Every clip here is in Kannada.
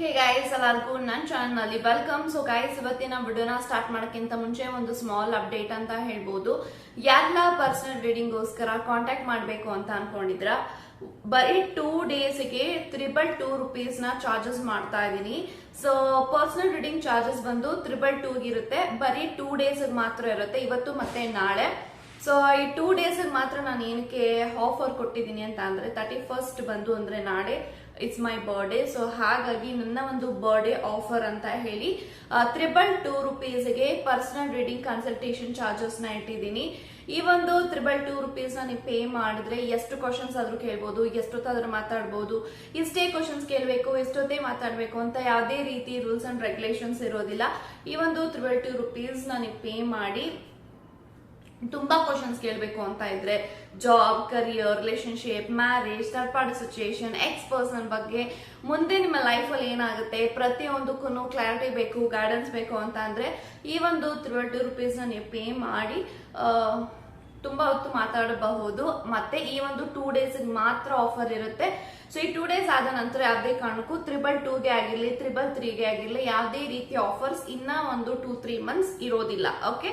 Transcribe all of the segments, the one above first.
ಹೇ ಗೈಸ್ ಎಲ್ಲರಿಗೂ ನನ್ನ ಚಾನಲ್ನಲ್ಲಿ ವೆಲ್ಕಮ್ ಸೊ ಗೈಸ್ ಇವತ್ತಿನ ವಿಡಿಯೋನ ಸ್ಟಾರ್ಟ್ ಮಾಡೋಕ್ಕಿಂತ ಮುಂಚೆ ಒಂದು ಸ್ಮಾಲ್ ಅಪ್ಡೇಟ್ ಅಂತ ಹೇಳ್ಬೋದು. ಯಾರೆಲ್ಲ ಪರ್ಸನಲ್ ರೀಡಿಂಗ್ಗೋಸ್ಕರ ಕಾಂಟ್ಯಾಕ್ಟ್ ಮಾಡಬೇಕು ಅಂತ ಅನ್ಕೊಂಡಿದ್ರ ಬರೀ ಟೂ ಡೇಸ್ಗೆ ತ್ರಿಬಲ್ ಟೂ ರುಪೀಸ್ನ ಚಾರ್ಜಸ್ ಮಾಡ್ತಾ ಇದ್ದೀನಿ. ಸೊ ಪರ್ಸನಲ್ ರೀಡಿಂಗ್ ಚಾರ್ಜಸ್ ಬಂದು ತ್ರಿಬಲ್ ಟೂಗೆ ಇರುತ್ತೆ. ಬರೀ ಟೂ ಡೇಸಿಗೆ ಮಾತ್ರ ಇರುತ್ತೆ. ಇವತ್ತು ಮತ್ತೆ ನಾಳೆ. ಸೊ ಈ ಟೂ ಡೇಸ್ ಮಾತ್ರ ನಾನು ಏನಕ್ಕೆ ಆಫರ್ ಕೊಟ್ಟಿದ್ದೀನಿ ಅಂತ ಅಂದರೆ ತರ್ಟಿ ಫಸ್ಟ್ ಬಂದು ಅಂದರೆ ನಾಳೆ ಇಟ್ಸ್ ಮೈ ಬರ್ಡೇ ಸೊ ಹಾಗಾಗಿ ನನ್ನ ಒಂದು ಬರ್ಡೇ ಆಫರ್ ಅಂತ ಹೇಳಿ ತ್ರಿಬಲ್ ಟೂ ರುಪೀಸ್ಗೆ ಪರ್ಸನಲ್ ರೀಡಿಂಗ್ ಕನ್ಸಲ್ಟೇಷನ್ ಚಾರ್ಜಸ್ನ ಇಟ್ಟಿದ್ದೀನಿ. ಈ ಒಂದು ತ್ರಿಬಲ್ ಟೂ ರುಪೀಸ್ನ ನೀವು ಪೇ ಮಾಡಿದ್ರೆ ಎಷ್ಟು ಕ್ವಶನ್ಸ್ ಆದ್ರೂ ಕೇಳ್ಬೋದು, ಎಷ್ಟೊತ್ತಾದ್ರೂ ಮಾತಾಡ್ಬೋದು, ಇಷ್ಟೇ ಕ್ವಶನ್ಸ್ ಕೇಳಬೇಕು, ಎಷ್ಟೊತ್ತೇ ಮಾತಾಡಬೇಕು ಅಂತ ಯಾವುದೇ ರೀತಿ ರೂಲ್ಸ್ ಅಂಡ್ ರೆಗ್ಯುಲೇಷನ್ಸ್ ಇರೋದಿಲ್ಲ. ಈ ಒಂದು ತ್ರಿಬಲ್ ಟೂ ರುಪೀಸ್ನ ನೀವು ಪೇ ಮಾಡಿ ತುಂಬಾ ಕ್ವಶನ್ಸ್ ಕೇಳಬೇಕು ಅಂತ ಇದ್ರೆ job career relationship marriage third party situation X person ಬಗ್ಗೆ ಮುಂದೆ ನಿಮ್ಮ ಲೈಫಲ್ಲಿ ಏನಾಗುತ್ತೆ ಪ್ರತಿಯೊಂದಕ್ಕೂ ಕ್ಲಾರಿಟಿ ಬೇಕು ಗೈಡೆನ್ಸ್ ಬೇಕು ಅಂತ ಅಂದ್ರೆ ಈ ಒಂದು ತ್ರೀ ರುಪೀಸ್ನ ನೀವು ಪೇ ಮಾಡಿ ತುಂಬಾ ಹೊತ್ತು ಮಾತಾಡಬಹುದು. ಮತ್ತೆ ಈ ಒಂದು ಟೂ ಡೇಸ್ ಮಾತ್ರ ಆಫರ್ ಇರುತ್ತೆ. ಸೊ ಈ ಟೂ ಡೇಸ್ ಆದ ನಂತರ ಯಾವುದೇ ಕಾರಣಕ್ಕೂ ತ್ರಿಬಲ್ ಟೂಗೆ ಆಗಿರಲಿ ತ್ರಿಬಲ್ ತ್ರೀಗೆ ಆಗಿರಲಿ ಯಾವುದೇ ರೀತಿಯ ಆಫರ್ಸ್ ಇನ್ನ ಒಂದು ಟೂ ತ್ರೀ ಮಂತ್ಸ್ ಇರೋದಿಲ್ಲ. ಓಕೆ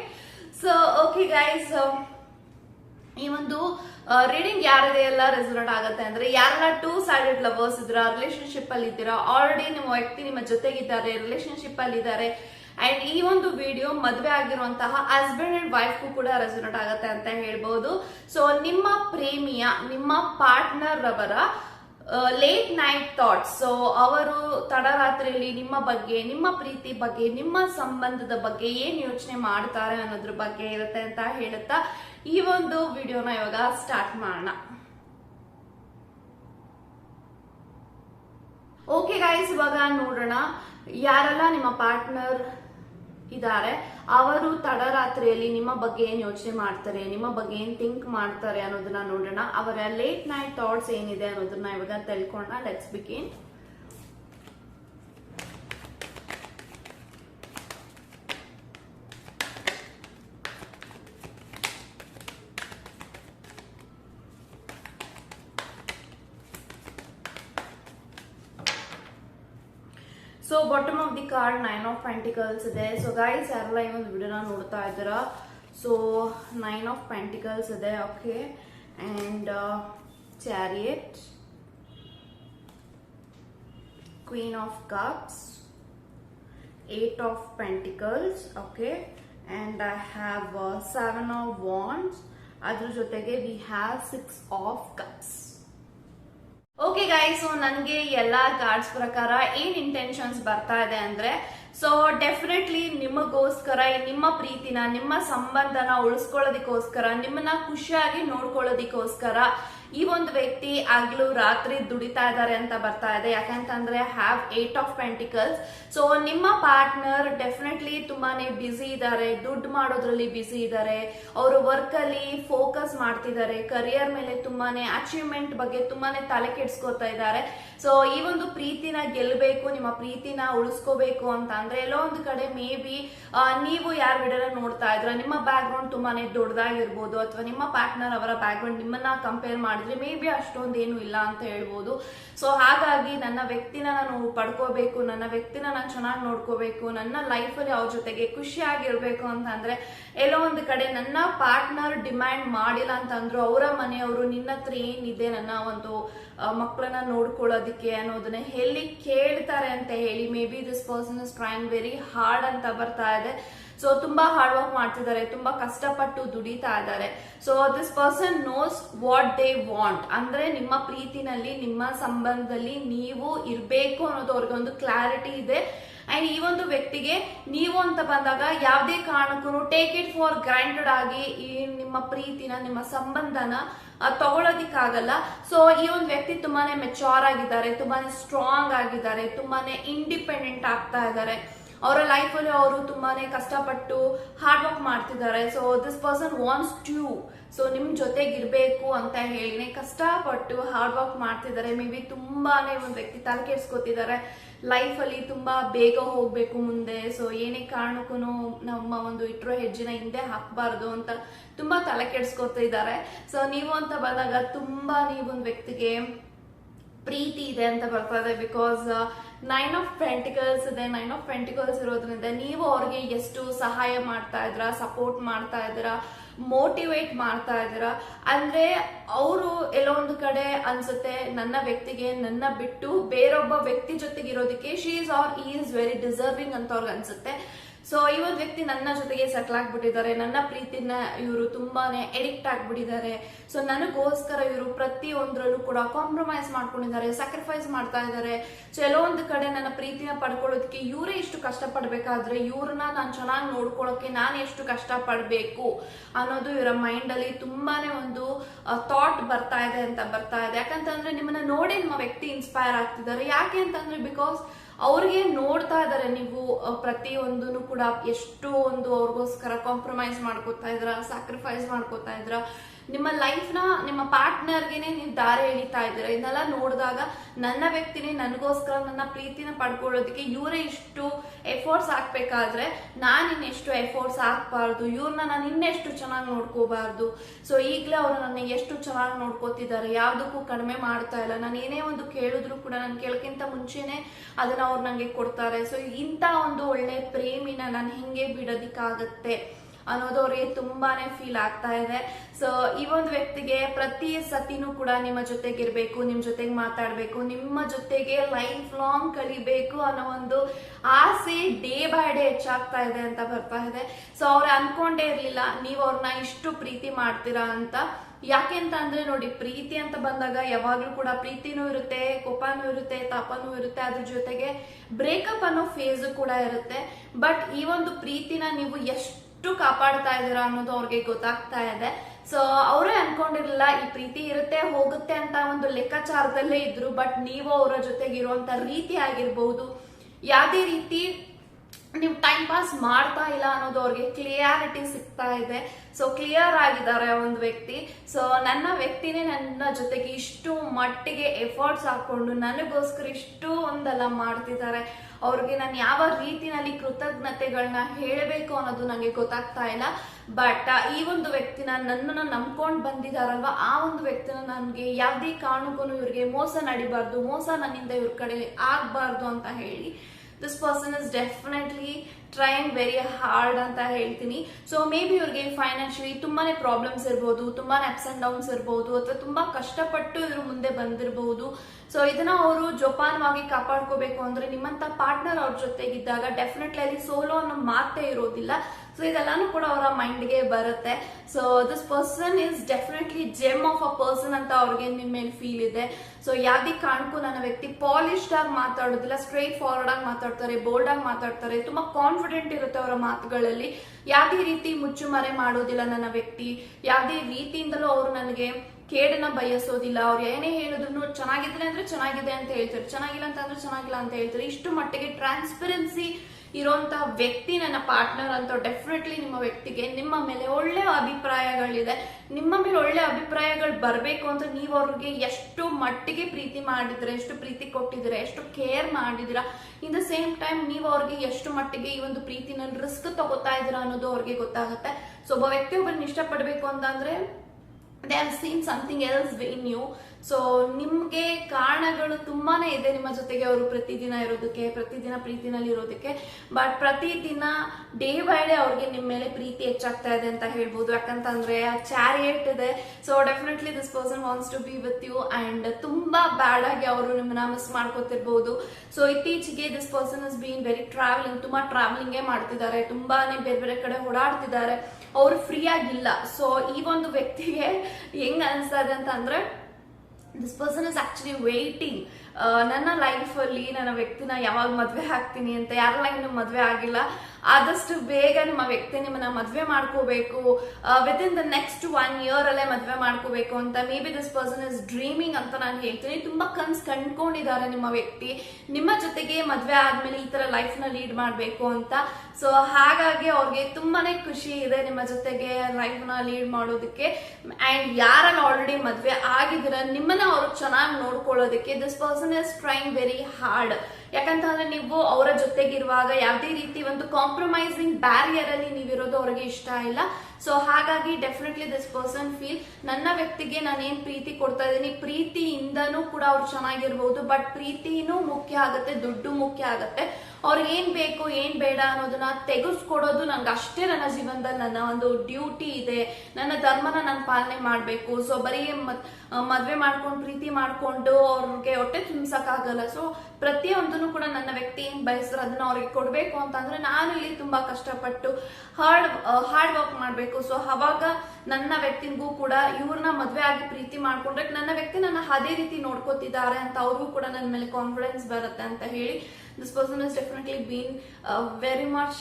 ಸೊ ಓಕೆ ಗೈಸ್ ಈ ಒಂದು ರೀಡಿಂಗ್ ಯಾರದೇ ಎಲ್ಲ ರೆಸಲ್ಟ್ ಆಗುತ್ತೆ ಅಂದ್ರೆ ಯಾರೆಲ್ಲ ಟೂ ಸೈಡೆಡ್ ಲವರ್ಸ್ ಇದ್ರ ರಿಲೇಶನ್ಶಿಪ್ ಅಲ್ಲಿ ಇದ್ದೀರಾ ಆಲ್ರೆಡಿ ನಿಮ್ಮ ವ್ಯಕ್ತಿ ನಿಮ್ಮ ಜೊತೆಗಿದ್ದಾರೆ ರಿಲೇಶನ್ಶಿಪ್ ಅಲ್ಲಿ ಇದ್ದಾರೆ ಅಂಡ್ ಈ ಒಂದು ವಿಡಿಯೋ ಮದುವೆ ಆಗಿರುವಂತಹ ಹಸ್ಬೆಂಡ್ ಅಂಡ್ ವೈಫ್ಗೂ ಕೂಡ ರೆಸಲ್ಟ್ ಆಗುತ್ತೆ ಅಂತ ಹೇಳ್ಬಹುದು ಸೊ ನಿಮ್ಮ ಪ್ರೇಮಿಯ, ನಿಮ್ಮ ಪಾರ್ಟ್ನರ್ ಅವರ ಲೇಟ್ ನೈಟ್ ಥಾಟ್ಸ್ ಸೊ ಅವರು ತಡರಾತ್ರಿಯಲ್ಲಿ ನಿಮ್ಮ ಬಗ್ಗೆ, ನಿಮ್ಮ ಪ್ರೀತಿ ಬಗ್ಗೆ, ನಿಮ್ಮ ಸಂಬಂಧದ ಬಗ್ಗೆ ಏನ್ ಯೋಚನೆ ಮಾಡ್ತಾರೆ ಅನ್ನೋದ್ರ ಬಗ್ಗೆ ಇರುತ್ತೆ ಅಂತ ಹೇಳುತ್ತಾ ಈ ಒಂದು ವಿಡಿಯೋನ ಇವಾಗ ಸ್ಟಾರ್ಟ್ ಮಾಡೋಣ. ಓಕೆ ಗೈಸ್ ಇವಾಗ ನೋಡೋಣ. ಯಾರೆಲ್ಲ ನಿಮ್ಮ ಪಾರ್ಟ್ನರ್ ಇದ್ದಾರೆ. ಅವರು ತಡರಾತ್ರಿಯಲ್ಲಿ ನಿಮ್ಮ ಬಗ್ಗೆ ಏನ್ ಯೋಚನೆ ಮಾಡ್ತಾರೆ, ನಿಮ್ಮ ಬಗ್ಗೆ ಏನ್ ಥಿಂಕ್ ಮಾಡ್ತಾರೆ ಅನ್ನೋದನ್ನ ನೋಡೋಣ. ಅವರ ಲೇಟ್ ನೈಟ್ ಥಾಟ್ಸ್ ಏನಿದೆ ಅನ್ನೋದನ್ನ ಇವಾಗ ತಿಳ್ಕೊಂಡ let's begin so bottom of the card nine of pentacles ಇದೆ ಸೊ ಗೈಸ್ ಯಾರೆಲ್ಲ ಈ ಒಂದು ವಿಡಿಯೋನ ನೋಡ್ತಾ ಇದ್ದೀರಾ? ಸೊ ನೈನ್ ಆಫ್ ಪೆಂಟಿಕಲ್ಸ್ ಇದೆ okay and chariot queen of cups eight of pentacles okay and I have seven of wands ಅದ್ರ ಜೊತೆಗೆ we have six of cups okay guys so ನನಗೆ ಎಲ್ಲ ಕಾರ್ಡ್ಸ್ ಪ್ರಕಾರ ಏನ್ ಇಂಟೆನ್ಷನ್ಸ್ ಬರ್ತಾ ಇದೆ ಅಂದ್ರೆ ಸೊ ಡೆಫಿನೆಟ್ಲಿ ನಿಮಗೋಸ್ಕರ ನಿಮ್ಮ ಪ್ರೀತಿನ, ನಿಮ್ಮ ಸಂಬಂಧನ ಉಳಿಸ್ಕೊಳ್ಳೋದಿಕ್ಕೋಸ್ಕರ, ನಿಮ್ಮನ್ನ ಖುಷಿಯಾಗಿ ನೋಡ್ಕೊಳ್ಳೋದಕ್ಕೋಸ್ಕರ ಈ ಒಂದು ವ್ಯಕ್ತಿ ಆಗ್ಲೂ ರಾತ್ರಿ ದುಡಿತಾ ಇದ್ದಾರೆ ಅಂತ ಬರ್ತಾ ಇದೆ. ಯಾಕಂತಂದ್ರೆ have eight of pentacles so ನಿಮ್ಮ ಪಾರ್ಟ್ನರ್ ಡೆಫಿನೆಟ್ಲಿ ತುಂಬಾನೇ ಬ್ಯುಸಿ ಇದ್ದಾರೆ. ದುಡ್ಡು ಮಾಡೋದ್ರಲ್ಲಿ ಬ್ಯುಸಿ ಇದ್ದಾರೆ. ಅವರು ವರ್ಕ್ ಅಲ್ಲಿ ಫೋಕಸ್ ಮಾಡ್ತಿದ್ದಾರೆ. ಕರಿಯರ್ ಮೇಲೆ ತುಂಬಾನೇ ಅಚೀವ್ಮೆಂಟ್ ಬಗ್ಗೆ ತುಂಬಾನೇ ತಲೆ ಕೆಡ್ಸ್ಕೊತಾ ಇದ್ದಾರೆ. ಸೊ ಈ ಒಂದು ಪ್ರೀತಿನ ಗೆಲ್ಲಬೇಕು ನಿಮ್ಮ ಪ್ರೀತಿನ ಉಳಿಸ್ಕೋಬೇಕು ಅಂತ ಅಂದ್ರೆ ಎಲ್ಲೋ ಒಂದು ಕಡೆ ಮೇ ಬಿ ನೀವು ಯಾರ ವಿಡಿಯೋನ ನೋಡ್ತಾ ಇದ್ರ ನಿಮ್ಮ ಬ್ಯಾಕ್ ಗ್ರೌಂಡ್ ತುಂಬಾನೇ ದೊಡ್ಡದಾಗಿರ್ಬೋದು. ಅಥವಾ ನಿಮ್ಮ ಪಾರ್ಟ್ನರ್ ಅವರ ಬ್ಯಾಕ್ ಗ್ರೌಂಡ್ ನಿಮ್ಮನ್ನ ಕಂಪೇರ್ ಮಾಡಿದ್ರೆ ಮೇ ಬಿ ಅಷ್ಟೊಂದೇನು ಇಲ್ಲ ಅಂತ ಹೇಳ್ಬೋದು. ಸೊ ಹಾಗಾಗಿ ನನ್ನ ವ್ಯಕ್ತಿನ ನಾನು ಪಡ್ಕೋಬೇಕು, ನನ್ನ ವ್ಯಕ್ತಿನ ನಾನು ಚೆನ್ನಾಗಿ ನೋಡ್ಕೋಬೇಕು, ನನ್ನ ಲೈಫಲ್ಲಿ ಅವ್ರ ಜೊತೆಗೆ ಖುಷಿಯಾಗಿರ್ಬೇಕು ಅಂತ ಅಂದ್ರೆ ಎಲ್ಲೋ ಒಂದು ಕಡೆ ನನ್ನ ಪಾರ್ಟ್ನರ್ ಡಿಮ್ಯಾಂಡ್ ಮಾಡಿಲ್ಲ ಅಂತಂದ್ರು ಅವರ ಮನೆಯವರು, ನಿನ್ನ ಹತ್ರ ಏನಿದೆ ನನ್ನ ಒಂದು ಮಕ್ಕಳನ್ನ ನೋಡ್ಕೊಳ್ಳೋದಿಕ್ಕೆ ಅನ್ನೋದನ್ನ ಎಲ್ಲಿ ಕೇಳ್ತಾರೆ ಅಂತ ಹೇಳಿ maybe this person is trying very hard ಅಂತ ಬರ್ತಾ ಇದೆ. ಸೊ ತುಂಬಾ ಹಾರ್ಡ್ ವರ್ಕ್ ಮಾಡ್ತಿದ್ದಾರೆ, ತುಂಬಾ ಕಷ್ಟಪಟ್ಟು ದುಡಿತಾ ಇದ್ದಾರೆ. So this person knows what they want ಅಂದ್ರೆ ನಿಮ್ಮ ಪ್ರೀತಿನಲ್ಲಿ, ನಿಮ್ಮ ಸಂಬಂಧದಲ್ಲಿ ನೀವು ಇರಬೇಕು ಅನ್ನೋದು ಅವ್ರಿಗೆ ಒಂದು ಕ್ಲಾರಿಟಿ ಇದೆ. ಅಂಡ್ ಈ ಒಂದು ವ್ಯಕ್ತಿಗೆ ನೀವು ಅಂತ ಬಂದಾಗ ಯಾವುದೇ ಕಾರಣಕ್ಕೂ ಟೇಕ್ ಇಟ್ ಫಾರ್ ಗ್ರಾಂಟೆಡ್ ಆಗಿ ಈ ನಿಮ್ಮ ಪ್ರೀತಿನ, ನಿಮ್ಮ ಸಂಬಂಧನ ತಗೊಳೋದಿಕ್ಕಾಗಲ್ಲ. ಸೊ ಈ ಒಂದು ವ್ಯಕ್ತಿ ತುಂಬಾನೇ ಮೆಚೋರ್ ಆಗಿದ್ದಾರೆ, ತುಂಬಾನೇ ಸ್ಟ್ರಾಂಗ್ ಆಗಿದ್ದಾರೆ, ತುಂಬಾನೇ ಇಂಡಿಪೆಂಡೆಂಟ್ ಆಗ್ತಾ ಇದ್ದಾರೆ. ಅವರ ಲೈಫಲ್ಲಿ ಅವರು ತುಂಬಾನೇ ಕಷ್ಟಪಟ್ಟು ಹಾರ್ಡ್ ವರ್ಕ್ ಮಾಡ್ತಿದ್ದಾರೆ. So this person wants to so ನಿಮ್ ಜೊತೆಗಿರ್ಬೇಕು ಅಂತ ಹೇಳಿನೇ ಕಷ್ಟಪಟ್ಟು ಹಾರ್ಡ್ ವರ್ಕ್ ಮಾಡ್ತಿದ್ದಾರೆ. ಮೇ ಬಿ ತುಂಬಾನೇ ಒಂದು ವ್ಯಕ್ತಿ ತಲೆ ಕೆಡ್ಸ್ಕೊತಿದ್ದಾರೆ. ಲೈಫಲ್ಲಿ ತುಂಬಾ ಬೇಗ ಹೋಗ್ಬೇಕು ಮುಂದೆ. ಸೊ ಏನೇ ಕಾರಣಕ್ಕೂ ನಮ್ಮ ಒಂದು ಇಟ್ಟಿರೋ ಹೆಜ್ಜೆನ ಹಿಂದೆ ಹಾಕಬಾರ್ದು ಅಂತ ತುಂಬಾ ತಲೆ ಕೆಡ್ಸ್ಕೊತಿದ್ದಾರೆ. ಸೊ ನೀವು ಅಂತ ಬಂದಾಗ ತುಂಬಾ ನೀವು ಒಂದು ವ್ಯಕ್ತಿಗೆ ಪ್ರೀತಿ ಇದೆ ಅಂತ ಬರ್ತದೆ ಬಿಕಾಸ್ ನೈನ್ ಆಫ್ ಪೆಂಟಿಕಲ್ಸ್ ಇದೆ ನೈನ್ ಆಫ್ ಪೆಂಟಿಕಲ್ಸ್ ಇರೋದ್ರಿಂದ ನೀವು ಅವ್ರಿಗೆ ಎಷ್ಟು ಸಹಾಯ ಮಾಡ್ತಾ ಇದ್ದೀರಾ ಸಪೋರ್ಟ್ ಮಾಡ್ತಾ ಇದ್ದೀರಾ ಮೋಟಿವೇಟ್ ಮಾಡ್ತಾ ಇದ್ದೀರಾ? ಅಂದ್ರೆ ಅವರು ಎಲ್ಲೋ ಒಂದು ಕಡೆ ಅನ್ಸುತ್ತೆ, ನನ್ನ ವ್ಯಕ್ತಿಗೆ, ನನ್ನ ಬಿಟ್ಟು ಬೇರೊಬ್ಬ ವ್ಯಕ್ತಿ ಜೊತೆಗೆ ಇರೋದಕ್ಕೆ she is or is very deserving ಅಂತ ಅವ್ರಿಗೆ ಅನ್ಸುತ್ತೆ. ಸೊ ಈ ಒಂದು ವ್ಯಕ್ತಿ ನನ್ನ ಜೊತೆಗೆ ಸೆಟ್ಲ್ ಆಗ್ಬಿಟ್ಟಿದ್ದಾರೆ. ನನ್ನ ಪ್ರೀತಿನ ಇವರು ತುಂಬಾನೇ ಎಡಿಕ್ಟ್ ಆಗ್ಬಿಟ್ಟಿದ್ದಾರೆ. ಸೊ ನನಗೋಸ್ಕರ ಇವರು ಪ್ರತಿ ಒಂದ್ರಲ್ಲೂ ಕೂಡ ಕಾಂಪ್ರಮೈಸ್ ಮಾಡ್ಕೊಂಡಿದ್ದಾರೆ ಸ್ಯಾಕ್ರಿಫೈಸ್ ಮಾಡ್ತಾ ಇದ್ದಾರೆ. ಸೊ ಎಲ್ಲೋ ಒಂದು ಕಡೆ ನನ್ನ ಪ್ರೀತಿನ ಪಡ್ಕೊಳ್ಳೋದಕ್ಕೆ ಇವರೇ ಇಷ್ಟು ಕಷ್ಟಪಡಬೇಕಾದ್ರೆ ಇವ್ರನ್ನ ನಾನು ಚೆನ್ನಾಗಿ ನೋಡ್ಕೊಳ್ಳೋಕೆ ನಾನು ಎಷ್ಟು ಕಷ್ಟ ಪಡ್ಬೇಕು ಅನ್ನೋದು ಇವರ ಮೈಂಡ್ ಅಲ್ಲಿ ತುಂಬಾನೇ ಒಂದು ಥಾಟ್ ಬರ್ತಾ ಇದೆ ಅಂತ ಬರ್ತಾ ಇದೆ. ಯಾಕಂತಂದ್ರೆ ನಿಮ್ಮನ್ನ ನೋಡಿ ನಿಮ್ಮ ವ್ಯಕ್ತಿ ಇನ್ಸ್ಪೈರ್ ಆಗ್ತಿದ್ದಾರೆ. ಯಾಕೆ ಅಂತಂದ್ರೆ ಬಿಕಾಸ್ ಅವ್ರಿಗೆ ನೋಡ್ತಾ ಇದ್ದಾರೆ ನೀವು ಪ್ರತಿಯೊಂದೂ ಕೂಡ ಎಷ್ಟು ಒಂದು ಅವ್ರಿಗೋಸ್ಕರ ಕಾಂಪ್ರಮೈಸ್ ಮಾಡ್ಕೋತಾ ಇದ್ರ ಸ್ಯಾಕ್ರಿಫೈಸ್ ಮಾಡ್ಕೋತಾ ಇದ್ರ. ನಿಮ್ಮ ಲೈಫ್ನ, ನಿಮ್ಮ ಪಾರ್ಟ್ನರ್ಗೆನೆ ನೀವು ದಾರಿ ಎಳಿತಾ ಇದ್ದೀರಾ? ಇದನ್ನೆಲ್ಲ ನೋಡಿದಾಗ ನನ್ನ ವ್ಯಕ್ತಿನೇ ನನಗೋಸ್ಕರ ನನ್ನ ಪ್ರೀತಿನ ಪಡ್ಕೊಳ್ಳೋದಕ್ಕೆ ಇವರೇ ಇಷ್ಟು ಎಫರ್ಟ್ಸ್ ಹಾಕ್ಬೇಕಾದ್ರೆ ನಾನು ಇನ್ನೆಷ್ಟು ಎಫೋರ್ಟ್ಸ್ ಹಾಕ್ಬಾರ್ದು ಇವ್ರನ್ನ ನಾನು ಇನ್ನೆಷ್ಟು ಚೆನ್ನಾಗಿ ನೋಡ್ಕೋಬಾರ್ದು. ಸೊ ಈಗಲೇ ಅವರು ನನ್ನ ಎಷ್ಟು ಚೆನ್ನಾಗಿ ನೋಡ್ಕೋತಿದ್ದಾರೆ, ಯಾವುದಕ್ಕೂ ಕಡಿಮೆ ಮಾಡ್ತಾ ಇಲ್ಲ. ನಾನು ಏನೇ ಒಂದು ಕೇಳಿದ್ರು ಕೂಡ ನಾನು ಕೇಳಕ್ಕಿಂತ ಮುಂಚೆನೆ ಅದನ್ನ ಅವ್ರು ನನಗೆ ಕೊಡ್ತಾರೆ. ಸೊ ಇಂಥ ಒಂದು ಒಳ್ಳೆ ಪ್ರೇಮಿನ ನಾನು ಹೆಂಗೆ ಬಿಡೋದಿಕ್ಕಾಗತ್ತೆ? ಅನ್ನೋದು ಅವ್ರಿಗೆ ತುಂಬಾನೇ ಫೀಲ್ ಆಗ್ತಾ ಇದೆ. ಸೊ ಈ ಒಂದು ವ್ಯಕ್ತಿಗೆ ಪ್ರತಿ ಸತಿನೂ ಕೂಡ ನಿಮ್ಮ ಜೊತೆಗಿರ್ಬೇಕು ನಿಮ್ ಜೊತೆಗೆ ಮಾತಾಡ್ಬೇಕು, ನಿಮ್ಮ ಜೊತೆಗೆ ಲೈಫ್ ಲಾಂಗ್ ಕಲಿಬೇಕು ಅನ್ನೋ ಒಂದು ಆಸೆ ಡೇ ಬೈ ಡೇ ಹೆಚ್ಚಾಗ್ತಾ ಇದೆ ಅಂತ ಬರ್ತಾ ಇದೆ. ಸೊ ಅವ್ರು ಅನ್ಕೊಂಡೇ ಇರ್ಲಿಲ್ಲ, ನೀವು ಅವ್ರನ್ನ ಇಷ್ಟು ಪ್ರೀತಿ ಮಾಡ್ತೀರಾ ಅಂತ. ಯಾಕೆ ಅಂತ ಅಂದ್ರೆ ನೋಡಿ, ಪ್ರೀತಿ ಅಂತ ಬಂದಾಗ ಯಾವಾಗ್ಲೂ ಕೂಡ ಪ್ರೀತಿನೂ ಇರುತ್ತೆ, ಕೋಪನೂ ಇರುತ್ತೆ, ತಾಪನೂ ಇರುತ್ತೆ, ಅದ್ರ ಜೊತೆಗೆ ಬ್ರೇಕಪ್ ಅನ್ನೋ ಫೇಸ್ ಕೂಡ ಇರುತ್ತೆ. ಬಟ್ ಈ ಒಂದು ಪ್ರೀತಿನ ನೀವು ಎಷ್ಟು ಕಾಪಾಡ್ತಾ ಇದ್ದೀರಾ ಅನ್ನೋದು ಅವ್ರಿಗೆ ಗೊತ್ತಾಗ್ತಾ ಇದೆ. ಸೊ ಅವರೇ ಅನ್ಕೊಂಡಿರ್ಲಿಲ್ಲ, ಈ ಪ್ರೀತಿ ಇರುತ್ತೆ, ಹೋಗುತ್ತೆ ಅಂತ ಒಂದು ಲೆಕ್ಕಾಚಾರದಲ್ಲೇ ಇದ್ರು ಬಟ್ ನೀವು ಅವರ ಜೊತೆಗಿರುವಂತ ರೀತಿ ಆಗಿರ್ಬಹುದು. ಯಾವುದೇ ರೀತಿ ನೀವು ಟೈಮ್ ಪಾಸ್ ಮಾಡ್ತಾ ಇಲ್ಲ ಅನ್ನೋದು ಅವ್ರಿಗೆ ಕ್ಲಿಯಾರಿಟಿ ಸಿಗ್ತಾ ಇದೆ. ಸೊ ಕ್ಲಿಯರ್ ಆಗಿದ್ದಾರೆ ಒಂದು ವ್ಯಕ್ತಿ. ಸೊ ನನ್ನ ವ್ಯಕ್ತಿನೇ ನನ್ನ ಜೊತೆಗೆ ಇಷ್ಟು ಮಟ್ಟಿಗೆ ಎಫರ್ಟ್ಸ್ ಹಾಕೊಂಡು ನನಗೋಸ್ಕರ ಇಷ್ಟು ಒಂದೆಲ್ಲ ಮಾಡ್ತಿದ್ದಾರೆ. ಅವ್ರಿಗೆ ನಾನು ಯಾವ ರೀತಿನಲ್ಲಿ ಕೃತಜ್ಞತೆಗಳನ್ನ ಹೇಳಬೇಕು ಅನ್ನೋದು ನನಗೆ ಗೊತ್ತಾಗ್ತಾ ಇಲ್ಲ. ಬಟ್ ಈ ಒಂದು ವ್ಯಕ್ತಿನ ನನ್ನನ್ನು ನಂಬ್ಕೊಂಡು ಬಂದಿದಾರಲ್ವ? ಆ ಒಂದು ವ್ಯಕ್ತಿನ ನನಗೆ ಯಾವುದೇ ಕಾರಣಕ್ಕೂ ಇವ್ರಿಗೆ ಮೋಸ ನಡಿಬಾರ್ದು, ಮೋಸ ನನ್ನಿಂದ ಇವ್ರ ಕಡೆ ಆಗಬಾರ್ದು ಅಂತ ಹೇಳಿ. This person is definitely trying very hard ಅಂತ ಹೇಳ್ತೀನಿ. ಸೊ ಮೇ ಬಿ ಇವ್ರಿಗೆ ಫೈನಾನ್ಷಿಯಲಿ ತುಂಬಾನೇ ಪ್ರಾಬ್ಲಮ್ಸ್ ಇರ್ಬೋದು, ತುಂಬಾನೇ ಅಪ್ಸ್ ಅಂಡ್ ಡೌನ್ಸ್ ಇರ್ಬೋದು, ಅಥವಾ ತುಂಬಾ ಕಷ್ಟಪಟ್ಟು ಇವರು ಮುಂದೆ ಬಂದಿರಬಹುದು ಸೊ ಇದನ್ನ ಅವರು ಜೋಪಾನವಾಗಿ ಕಾಪಾಡ್ಕೋಬೇಕು ಅಂದ್ರೆ ನಿಮ್ಮಂತ ಪಾರ್ಟ್ನರ್ ಅವ್ರ ಜೊತೆಗಿದ್ದಾಗ ಡೆಫಿನೆಟ್ಲಿ ಅಲ್ಲಿ ಸೋಲೋ ಅನ್ನೋ ಮಾತೇ ಇರೋದಿಲ್ಲ. ಸೊ ಇದೆಲ್ಲಾನು ಕೂಡ ಅವರ ಮೈಂಡ್ಗೆ ಬರುತ್ತೆ. So this person is definitely gem of a person ಅಂತ ಅವ್ರಿಗೆ ನಿಮ್ಮ ಮೇಲೆ ಫೀಲ್ ಇದೆ. ಸೊ ಯಾವುದೇ ಕಾರಣಕ್ಕೂ ನನ್ನ ವ್ಯಕ್ತಿ ಪಾಲಿಶ್ಡ್ ಆಗಿ ಮಾತಾಡೋದಿಲ್ಲ ಸ್ಟ್ರೈಟ್ ಫಾರ್ವರ್ಡ್ ಆಗಿ ಮಾತಾಡ್ತಾರೆ ಬೋಲ್ಡ್ ಆಗಿ ಮಾತಾಡ್ತಾರೆ, ತುಂಬಾ ಕಾನ್ಫಿಡೆಂಟ್ ಇರುತ್ತೆ ಅವರ ಮಾತುಗಳಲ್ಲಿ. ಯಾವುದೇ ರೀತಿ ಮುಚ್ಚುಮರೆ ಮಾಡೋದಿಲ್ಲ ನನ್ನ ವ್ಯಕ್ತಿ. ಯಾವುದೇ ರೀತಿಯಿಂದಲೂ ಅವರು ನನಗೆ ಕೇಡನ್ನ ಬಯಸೋದಿಲ್ಲ. ಅವ್ರು ಏನೇ ಹೇಳಿದ್ರು ಚೆನ್ನಾಗಿದೆ ಅಂದ್ರೆ ಚೆನ್ನಾಗಿದೆ ಅಂತ ಹೇಳ್ತಾರೆ. ಚೆನ್ನಾಗಿಲ್ಲ ಅಂತ ಅಂದ್ರೆ ಚೆನ್ನಾಗಿಲ್ಲ ಅಂತ ಹೇಳ್ತಾರೆ. ಇಷ್ಟು ಮಟ್ಟಿಗೆ ಟ್ರಾನ್ಸ್ಪರೆನ್ಸಿ ಇರುವಂತ ವ್ಯಕ್ತಿ ನನ್ನ ಪಾರ್ಟ್ನರ್ ಅಂತ ಡೆಫಿನೆಟ್ಲಿ ನಿಮ್ಮ ವ್ಯಕ್ತಿಗೆ ನಿಮ್ಮ ಮೇಲೆ ಒಳ್ಳೆ ಅಭಿಪ್ರಾಯಗಳಿದೆ. ನಿಮ್ಮ ಮೇಲೆ ಒಳ್ಳೆ ಅಭಿಪ್ರಾಯಗಳು ಬರಬೇಕು ಅಂತ ನೀವು ಅವ್ರಿಗೆ ಎಷ್ಟು ಮಟ್ಟಿಗೆ ಪ್ರೀತಿ ಮಾಡಿದ್ರೆ, ಎಷ್ಟು ಪ್ರೀತಿ ಕೊಟ್ಟಿದ್ರೆ ಎಷ್ಟು ಕೇರ್ ಮಾಡಿದಿರ ಇನ್ ದ ಸೇಮ್ ಟೈಮ್ ನೀವು ಅವ್ರಿಗೆ ಎಷ್ಟು ಮಟ್ಟಿಗೆ ಈ ಒಂದು ಪ್ರೀತಿನ ರಿಸ್ಕ್ ತಗೋತಾ ಇದ್ದೀರಾ ಅನ್ನೋದು ಅವ್ರಿಗೆ ಗೊತ್ತಾಗುತ್ತೆ. ಸೊ ಒಬ್ಬ ವ್ಯಕ್ತಿ ಒಬ್ಬರನ್ನ ಇಷ್ಟಪಡಬೇಕು ಅಂತಂದ್ರೆ they have seen something else in you so ನಿಮ್ಗೆ ಕಾರಣಗಳು ತುಂಬಾನೇ ಇದೆ ನಿಮ್ಮ ಜೊತೆಗೆ ಅವರು ಪ್ರತಿದಿನ ಇರೋದಕ್ಕೆ, ಪ್ರತಿದಿನ ಪ್ರೀತಿನಲ್ಲಿ ಇರೋದಕ್ಕೆ. ಬಟ್ ಪ್ರತಿದಿನ ಡೇ ಬೈ ಡೇ ಅವ್ರಿಗೆ ನಿಮ್ಮ ಮೇಲೆ ಪ್ರೀತಿ ಹೆಚ್ಚಾಗ್ತಾ ಇದೆ ಅಂತ ಹೇಳ್ಬೋದು. ಯಾಕಂತಂದ್ರೆ ಚಾರಿಯೇಟ್ ಇದೆ. So definitely this person wants to be with you and ತುಂಬಾ ಬ್ಯಾಡ್ ಆಗಿ ಅವರು ನಿಮ್ಮನ್ನ ಮಿಸ್ ಮಾಡ್ಕೋತಿರ್ಬೋದು. ಸೊ ಇತ್ತೀಚೆಗೆ this person is been very travelling ತುಂಬಾ ಟ್ರಾವೆಲಿಂಗೇ ಮಾಡ್ತಿದ್ದಾರೆ. ತುಂಬಾನೇ ಬೇರೆ ಬೇರೆ ಕಡೆ ಓಡಾಡ್ತಿದ್ದಾರೆ. ಅವರು ಫ್ರೀ ಆಗಿಲ್ಲ. ಸೊ ಈ ಒಂದು ವ್ಯಕ್ತಿಗೆ ಹೆಂಗ್ ಅನಿಸ್ತಾ ಇದೆ ಅಂತ this person is actually waiting ನನ್ನ ಲೈಫಲ್ಲಿ ನನ್ನ ವ್ಯಕ್ತಿನ ಯಾವಾಗ ಮದುವೆ ಆಗ್ತೀನಿ ಅಂತ ಯಾರೆಲ್ಲ ಇನ್ನು ಮದುವೆ ಆಗಿಲ್ಲ. ಆದಷ್ಟು ಬೇಗ ನಿಮ್ಮ ವ್ಯಕ್ತಿ ನಿಮ್ಮನ್ನ ಮದುವೆ ಮಾಡ್ಕೋಬೇಕು within the next one year ಅಲ್ಲೇ ಮದುವೆ ಮಾಡ್ಕೋಬೇಕು ಅಂತ maybe this person is dreaming ಅಂತ ನಾನು ಹೇಳ್ತೀನಿ. ತುಂಬಾ ಕನ್ಸ್ ಕಂಡ್ಕೊಂಡಿದ್ದಾರೆ ನಿಮ್ಮ ವ್ಯಕ್ತಿ. ನಿಮ್ಮ ಜೊತೆಗೆ ಮದುವೆ ಆದ್ಮೇಲೆ ಈ ತರ ಲೈಫ್ನ ಲೀಡ್ ಮಾಡಬೇಕು ಅಂತ. ಸೊ ಹಾಗಾಗಿ ಅವ್ರಿಗೆ ತುಂಬಾನೇ ಖುಷಿ ಇದೆ ನಿಮ್ಮ ಜೊತೆಗೆ ಲೈಫ್ನ ಲೀಡ್ ಮಾಡೋದಕ್ಕೆ. ಅಂಡ್ ಯಾರನ್ನ ಆಲ್ರೆಡಿ ಮದ್ವೆ ಆಗಿದ್ರೆ ನಿಮ್ಮನ್ನ ಅವರು ಚೆನ್ನಾಗಿ ನೋಡ್ಕೊಳ್ಳೋದಕ್ಕೆ this person is trying very hard ಯಾಕಂತಂದ್ರೆ ನೀವು ಅವರ ಜೊತೆಗಿರುವಾಗ ಯಾವುದೇ ರೀತಿ ಒಂದು ಕಾಂಪ್ರಮೈಸಿಂಗ್ ಬ್ಯಾರಿಯರ್ ಅಲ್ಲಿ ನೀವಿರೋದು ಅವ್ರಿಗೆ ಇಷ್ಟ ಇಲ್ಲ. ಸೊ ಹಾಗಾಗಿ ಡೆಫಿನೆಟ್ಲಿ ದಿಸ್ ಪರ್ಸನ್ ಫೀಲ್ ನನ್ನ ವ್ಯಕ್ತಿಗೆ ನಾನು ಏನ್ ಪ್ರೀತಿ ಕೊಡ್ತಾ ಇದ್ದೀನಿ, ಪ್ರೀತಿಯಿಂದನೂ ಕೂಡ ಅವ್ರು ಚೆನ್ನಾಗಿರ್ಬೋದು ಬಟ್ ಪ್ರೀತಿನೂ ಮುಖ್ಯ ಆಗುತ್ತೆ, ದುಡ್ಡು ಮುಖ್ಯ ಆಗುತ್ತೆ. ಅವ್ರಿಗೆ ಏನ್ ಬೇಕು, ಏನ್ ಬೇಡ ಅನ್ನೋದನ್ನ ತೆಗೆಸ್ಕೊಡೋದು ನಂಗೆ ಅಷ್ಟೇ ನನ್ನ ಜೀವನದಲ್ಲಿ ನನ್ನ ಒಂದು ಡ್ಯೂಟಿ ಇದೆ. ನನ್ನ ಧರ್ಮನ ನಾನು ಪಾಲನೆ ಮಾಡಬೇಕು. ಸೊ ಬರೀ ಮದ್ವೆ ಮಾಡ್ಕೊಂಡು, ಪ್ರೀತಿ ಮಾಡ್ಕೊಂಡು ಅವ್ರಿಗೆ ಹೊಟ್ಟೆ ತುಂಬಸಕ್ಕಾಗಲ್ಲ. ಸೊ ಪ್ರತಿಯೊಂದನ್ನು ಕೂಡ ನನ್ನ ವ್ಯಕ್ತಿ ಏನ್ ಬಯಸ್ತಾರೆ ಅದನ್ನ ಅವ್ರಿಗೆ ಕೊಡ್ಬೇಕು ಅಂತಂದ್ರೆ ನಾನು ಇಲ್ಲಿ ತುಂಬಾ ಕಷ್ಟಪಟ್ಟು ಹಾರ್ಡ್ ಹಾರ್ಡ್ ವರ್ಕ್ ಮಾಡ್ಬೇಕು. ಸೊ ಅವಾಗ ನನ್ನ ವ್ಯಕ್ತಿಗೂ ಕೂಡ ಇವ್ರನ್ನ ಮದ್ವೆ ಆಗಿ ಪ್ರೀತಿ ಮಾಡ್ಕೊಂಡ್ರೆ ನನ್ನ ವ್ಯಕ್ತಿ ನನ್ನ ಅದೇ ರೀತಿ ನೋಡ್ಕೋತಿದ್ದಾರೆ ಅಂತ ಅವ್ರಿಗೂ ಕೂಡ ನನ್ನ ಮೇಲೆ ಕಾನ್ಫಿಡೆನ್ಸ್ ಬರುತ್ತೆ ಅಂತ ಹೇಳಿ this person is definitely been very much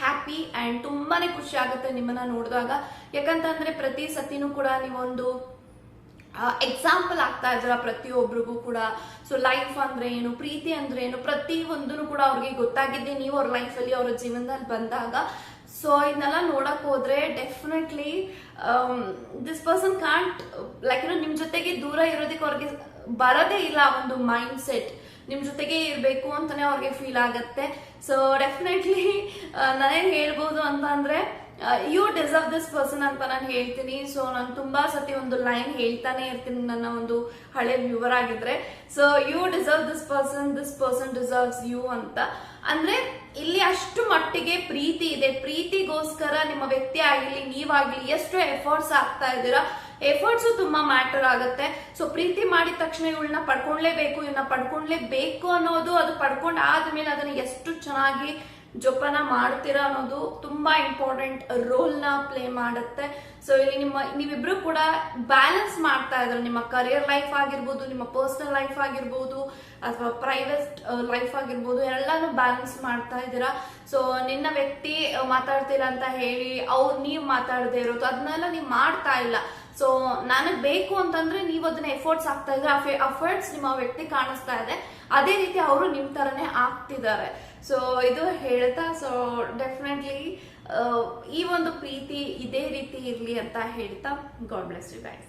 happy and ತುಂಬಾನೇ ಖುಷಿ ಆಗುತ್ತೆ ನಿಮ್ಮನ್ನ ನೋಡಿದಾಗ. ಯಾಕಂತಂದ್ರೆ ಪ್ರತಿ ಸತಿನೂ ಕೂಡ ನೀವೊಂದು ಎಕ್ಸಾಂಪಲ್ ಆಗ್ತಾ ಇದ್ರ ಪ್ರತಿಯೊಬ್ಬರಿಗೂ ಕೂಡ. ಸೊ ಲೈಫ್ ಅಂದ್ರೆ ಏನು, ಪ್ರೀತಿ ಅಂದ್ರೆ ಏನು ಪ್ರತಿ ಒಂದೂ ಕೂಡ ಅವ್ರಿಗೆ ಗೊತ್ತಾಗಿದ್ದೆ ನೀವು ಅವ್ರ ಲೈಫಲ್ಲಿ ಅವರ ಜೀವನದಲ್ಲಿ ಬಂದಾಗ ಸೊ ಇದನ್ನೆಲ್ಲ ನೋಡಕ್ ಹೋದ್ರೆ definitely this person can't like ಏನೋ ನಿಮ್ ಜೊತೆಗೆ ದೂರ ಇರೋದಕ್ಕೆ ಅವ್ರಿಗೆ ಬರೋದೇ ಇಲ್ಲ ಒಂದು ಮೈಂಡ್ ಸೆಟ್ ನಿಮ್ ಜೊತೆಗೆ ಇರಬೇಕು ಅಂತಾನೆ ಅವ್ರಿಗೆ ಫೀಲ್ ಆಗತ್ತೆ. ಸೊ ಡೆಫಿನೆಟ್ಲಿ ನಾನೇನ್ ಹೇಳ್ಬೋದು ಅಂತ ಅಂದ್ರೆ ಯು ಡಿಸರ್ವ್ ದಿಸ್ ಪರ್ಸನ್ ಅಂತ ನಾನು ಹೇಳ್ತೀನಿ. ಸೊ ನಾನು ತುಂಬಾ ಸತಿ ಒಂದು ಲೈನ್ ಹೇಳ್ತಾನೆ ಇರ್ತೀನಿ ನನ್ನ ಒಂದು ಹಳೆ ವ್ಯೂವರ್ ಆಗಿದ್ರೆ. So you deserve this person this person deserves you ಅಂತ. ಅಂದ್ರೆ, ಇಲ್ಲಿ ಅಷ್ಟು ಮಟ್ಟಿಗೆ ಪ್ರೀತಿ ಇದೆ. ಪ್ರೀತಿಗೋಸ್ಕರ ನಿಮ್ಮ ವ್ಯಕ್ತಿ ಆಗಿರ್ಲಿ ನೀವಾಗ್ಲಿ ಎಷ್ಟು ಎಫರ್ಟ್ಸ್ ಆಗ್ತಾ ಇದ್ದೀರಾ. ಎಫರ್ಟ್ಸ್ ತುಂಬಾ ಮ್ಯಾಟರ್ ಆಗುತ್ತೆ. ಸೊ ಪ್ರೀತಿ ಮಾಡಿದ ತಕ್ಷಣ ಇವಳನ್ನ ಪಡ್ಕೊಂಡ್ಲೇಬೇಕು ಇವನ್ನ ಪಡ್ಕೊಳ್ಲೇಬೇಕು ಅನ್ನೋದು ಅದು ಪಡ್ಕೊಂಡ್ ಆದ್ಮೇಲೆ ಅದನ್ನ ಎಷ್ಟು ಚೆನ್ನಾಗಿ ಜೋಪಾನ ಮಾಡ್ತೀರಾ ಅನ್ನೋದು ತುಂಬಾ ಇಂಪಾರ್ಟೆಂಟ್ ರೋಲ್ನ ಪ್ಲೇ ಮಾಡುತ್ತೆ. ಸೊ ಇಲ್ಲಿ ನಿಮ್ಮ, ನೀವಿಬ್ರು ಕೂಡ ಬ್ಯಾಲೆನ್ಸ್ ಮಾಡ್ತಾ ಇದ್ರೆ, ನಿಮ್ಮ ಕರಿಯರ್ ಲೈಫ್ ಆಗಿರ್ಬೋದು, ನಿಮ್ಮ ಪರ್ಸನಲ್ ಲೈಫ್ ಆಗಿರ್ಬೋದು, ಅಥವಾ ಪ್ರೈವೇಟ್ ಲೈಫ್ ಆಗಿರ್ಬೋದು ಎಲ್ಲಾನು ಬ್ಯಾಲೆನ್ಸ್ ಮಾಡ್ತಾ ಇದ್ದೀರಾ. ಸೊ ನಿನ್ನ ವ್ಯಕ್ತಿ ಮಾತಾಡ್ತಿಲ್ಲ ಮಾತಾಡ್ತೀರಾ ಅಂತ ಹೇಳಿ, ಅವ್ರು ನೀವು ಮಾತಾಡದೇ ಇರೋದು ಅದನ್ನೆಲ್ಲ ನೀವು ಮಾಡ್ತಾ ಇಲ್ಲ. ಸೊ ನನಗೆ ಬೇಕು ಅಂತಂದ್ರೆ ನೀವು ಅದನ್ನ ಎಫರ್ಟ್ಸ್ ಆಗ್ತಾ ಇದ್ರೆ ಎಫರ್ಟ್ಸ್ ನಿಮ್ಮ ವ್ಯಕ್ತಿ ಕಾಣಿಸ್ತಾ ಇದೆ. ಅದೇ ರೀತಿ ಅವರು ನಿಮ್ ತರನೇ ಆಗ್ತಿದ್ದಾರೆ. ಸೊ ಇದು ಹೇಳ್ತಾ ಸೊ ಡೆಫಿನೆಟ್ಲಿ ಈ ಒಂದು ಪ್ರೀತಿ ಇದೇ ರೀತಿ ಇರಲಿ ಅಂತ ಹೇಳ್ತಾ ಗಾಡ್ ಬ್ಲೆಸ್ ಯು ಗೈಸ್